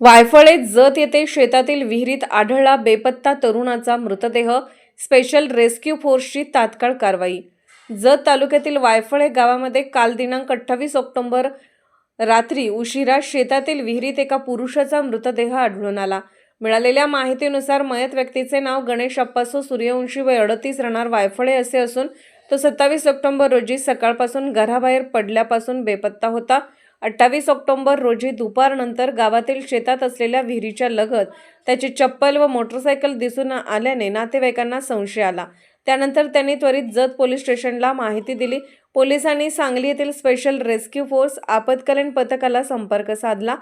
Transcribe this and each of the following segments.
वायफळे जत येथे शेतातील विहिरीत आढळला बेपत्ता तरुणाचा मृतदेह. स्पेशल रेस्क्यू फोर्सची तात्काळ कारवाई. जत तालुक्यातील वायफळे गावामध्ये काल दिनांक अठ्ठावीस ऑक्टोंबर रात्री उशिरा शेतातील विहिरीत एका पुरुषाचा मृतदेह आढळून आला. मिळालेल्या माहितीनुसार मयत व्यक्तीचे नाव गणेश अप्पासो सूर्यवंशी वय अडतीस राहणार वायफळे असे असून तो सत्तावीस ऑक्टोबर रोजी सकाळपासून घराबाहेर पडल्यापासून बेपत्ता होता. अठ्ठावीस ऑक्टोबर रोजी दुपारनंतर गावातील शेतात असलेल्या विहिरीच्या लगत त्याची चप्पल व मोटरसायकल दिसून आल्याने नातेवाईकांना संशय आला. त्यानंतर त्यांनी त्वरित जत पोलीस स्टेशनला माहिती दिली. पोलिसांनी सांगली येथील स्पेशल रेस्क्यू फोर्स आपत्कालीन पथकाला संपर्क साधला.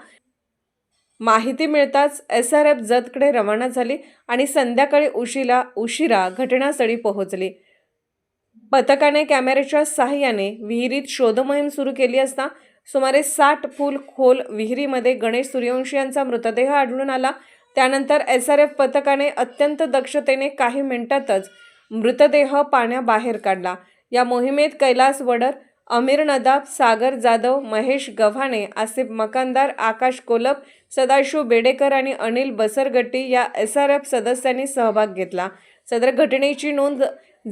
माहिती मिळताच एस आर एफ जतकडे रवाना झाली आणि संध्याकाळी उशिला उशिरा घटनास्थळी पोहोचली. पथकाने कॅमेऱ्याच्या सहाय्याने विहिरीत शोधमोहीम सुरू केली असता सुमारे साठ फूल खोल विहिरीमध्ये गणेश सूर्यवंशी यांचा मृतदेह आढळून आला. त्यानंतर एस आर एफ पथकाने अत्यंत दक्षतेने काही मिनिटातच मृतदेह पाण्याबाहेर काढला. या मोहिमेत कैलास वडर अमीर नदाब सागर जाधव महेश गव्हाणे आसिफ मकानदार आकाश कोलप सदाशिव बेडेकर आणि अनिल बसरगट्टी या एस आर एफ सदस्यांनी सहभाग घेतला. सदर घटनेची नोंद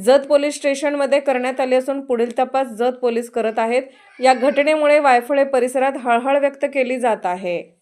जत पोलीस स्टेशनमध्ये करण्यात आली असून पुढील तपास जत पोलीस करत आहेत. या घटनेमुळे वायफळे परिसरात हळहळ व्यक्त केली जात आहे.